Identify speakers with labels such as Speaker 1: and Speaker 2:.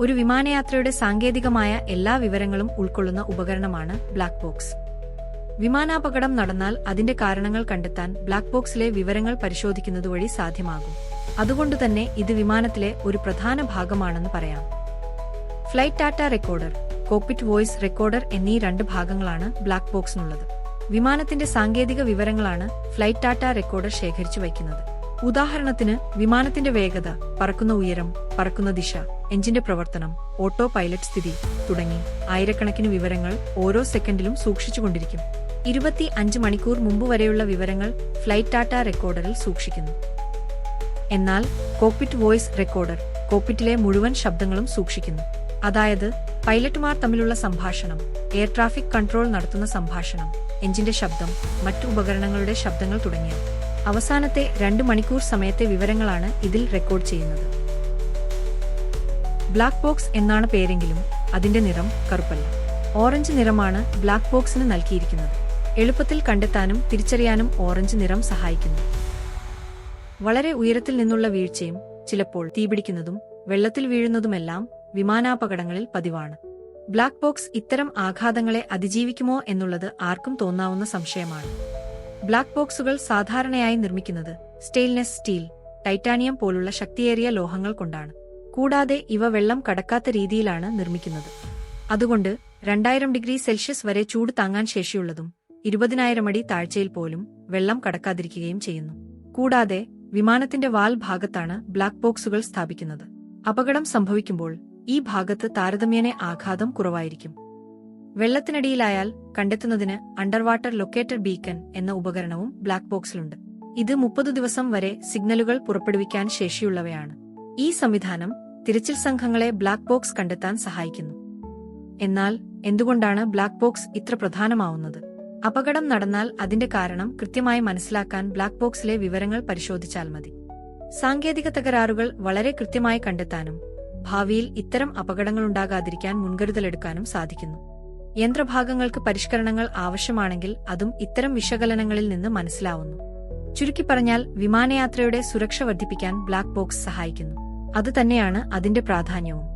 Speaker 1: ഒരു വിമാനയാത്രയുടെ സാങ്കേതികമായ എല്ലാ വിവരങ്ങളും ഉൾക്കൊള്ളുന്ന ഉപകരണമാണ് ബ്ലാക്ക് ബോക്സ്. വിമാനാപകടം നടന്നാൽ അതിന്റെ കാരണങ്ങൾ കണ്ടെത്താൻ ബ്ലാക്ക് ബോക്സിലെ വിവരങ്ങൾ പരിശോധിക്കുന്നതുവഴി സാധ്യമാകും. അതുകൊണ്ടുതന്നെ ഇത് വിമാനത്തിലെ ഒരു പ്രധാന ഭാഗമാണെന്ന് പറയാം. Flight data recorder cockpit voice recorder എന്നീ രണ്ട് ഭാഗങ്ങളാണ് ബ്ലാക്ക് ബോക്സിനുള്ളത്. വിമാനത്തിന്റെ സാങ്കേതിക വിവരങ്ങളാണ് ഫ്ലൈറ്റ് ഡാറ്റ റെക്കോർഡർ ശേഖരിച്ചു വയ്ക്കുന്നത്. ഉദാഹരണത്തിന് വിമാനത്തിന്റെ വേഗത പറക്കുന്ന ഉയരം പറക്കുന്ന ദിശ എഞ്ചിന്റെ പ്രവർത്തനം ഓട്ടോ പൈലറ്റ് സ്ഥിതി തുടങ്ങി ആയിരക്കണക്കിന് വിവരങ്ങൾ ഓരോ സെക്കൻഡിലും സൂക്ഷിച്ചുകൊണ്ടിരിക്കും ഇരുപത്തി അഞ്ച് മണിക്കൂർ മുമ്പ് വരെയുള്ള വിവരങ്ങൾ ഫ്ലൈറ്റ് ഡാറ്റ റെക്കോർഡറിൽ സൂക്ഷിക്കുന്നു. എന്നാൽ കോപ്പിറ്റ് വോയിസ് റെക്കോർഡർ കോപ്പിറ്റിലെ മുഴുവൻ ശബ്ദങ്ങളും സൂക്ഷിക്കുന്നു. അതായത് പൈലറ്റുമാർ തമ്മിലുള്ള സംഭാഷണം എയർ ട്രാഫിക് കൺട്രോൾ നടത്തുന്ന സംഭാഷണം എഞ്ചിന്റെ ശബ്ദം മറ്റു ഉപകരണങ്ങളുടെ ശബ്ദങ്ങൾ തുടങ്ങിയവ. അവസാനത്തെ രണ്ട് മണിക്കൂർ സമയത്തെ വിവരങ്ങളാണ് ഇതിൽ റെക്കോർഡ് ചെയ്യുന്നത്. ബ്ലാക്ക് ബോക്സ് എന്നാണ് പേരെങ്കിലും അതിന്റെ നിറം കറുപ്പല്ല. ഓറഞ്ച് നിറമാണ് ബ്ലാക്ക് ബോക്സിന് നൽകിയിരിക്കുന്നത്. എളുപ്പത്തിൽ കണ്ടെത്താനും തിരിച്ചറിയാനും ഓറഞ്ച് നിറം സഹായിക്കുന്നു. വളരെ ഉയരത്തിൽ നിന്നുള്ള വീഴ്ചയും ചിലപ്പോൾ തീപിടിക്കുന്നതും വെള്ളത്തിൽ വീഴുന്നതുമെല്ലാം വിമാനാപകടങ്ങളിൽ പതിവാണ്. ബ്ലാക്ക് ബോക്സ് ഇത്തരം ആഘാതങ്ങളെ അതിജീവിക്കുമോ എന്നുള്ളത് ആർക്കും തോന്നാവുന്ന സംശയമാണ്. ബ്ലാക്ക് ബോക്സുകൾ സാധാരണയായി നിർമ്മിക്കുന്നത് സ്റ്റെയിൻലെസ് സ്റ്റീൽ ടൈറ്റാനിയം പോലുള്ള ശക്തിയേറിയ ലോഹങ്ങൾ കൊണ്ടാണ്. കൂടാതെ ഇവ വെള്ളം കടക്കാത്ത രീതിയിലാണ് നിർമ്മിക്കുന്നത്. അതുകൊണ്ട് രണ്ടായിരം ഡിഗ്രി സെൽഷ്യസ് വരെ ചൂട് താങ്ങാൻ ശേഷിയുള്ളതും ഇരുപതിനായിരം അടി താഴ്ചയിൽ പോലും വെള്ളം കടക്കാതിരിക്കുകയും ചെയ്യുന്നു. കൂടാതെ വിമാനത്തിന്റെ വാൽ ഭാഗത്താണ് ബ്ലാക്ക് ബോക്സുകൾ സ്ഥാപിക്കുന്നത്. അപകടം സംഭവിക്കുമ്പോൾ ഈ ഭാഗത്ത് താരതമ്യേന ആഘാതം കുറവായിരിക്കും. വെള്ളത്തിനടിയിലായാൽ കണ്ടെത്തുന്നതിന് അണ്ടർ വാട്ടർ ലൊക്കേറ്റർ ബീക്കൺ എന്ന ഉപകരണവും ബ്ലാക്ക് ബോക്സിലുണ്ട്. ഇത് മുപ്പത് ദിവസം വരെ സിഗ്നലുകൾ പുറപ്പെടുവിക്കാൻ ശേഷിയുള്ളവയാണ്. ഈ സംവിധാനം തിരച്ചിൽ സംഘങ്ങളെ ബ്ലാക്ക് ബോക്സ് കണ്ടെത്താൻ സഹായിക്കുന്നു. എന്നാൽ എന്തുകൊണ്ടാണ് ബ്ലാക്ക് ബോക്സ് ഇത്ര പ്രധാനമാവുന്നത്? അപകടം നടന്നാൽ അതിന്റെ കാരണം കൃത്യമായി മനസ്സിലാക്കാൻ ബ്ലാക്ക് ബോക്സിലെ വിവരങ്ങൾ പരിശോധിച്ചാൽ മതി. സാങ്കേതിക തകരാറുകൾ വളരെ കൃത്യമായി കണ്ടെത്താനും ഭാവിയിൽ ഇത്തരം അപകടങ്ങളുണ്ടാകാതിരിക്കാൻ മുൻകരുതലെടുക്കാനും സാധിക്കുന്നു. യന്ത്രഭാഗങ്ങൾക്ക് പരിഷ്കരണങ്ങൾ ആവശ്യമാണെങ്കിൽ അതും ഇത്തരം വിശകലനങ്ങളിൽ നിന്ന് മനസ്സിലാവുന്നു. ചുരുക്കി പറഞ്ഞാൽ വിമാനയാത്രയുടെ സുരക്ഷ വർദ്ധിപ്പിക്കാൻ ബ്ലാക്ക് ബോക്സ് സഹായിക്കുന്നു. അതുതന്നെയാണ് അതിന്റെ പ്രാധാന്യവും.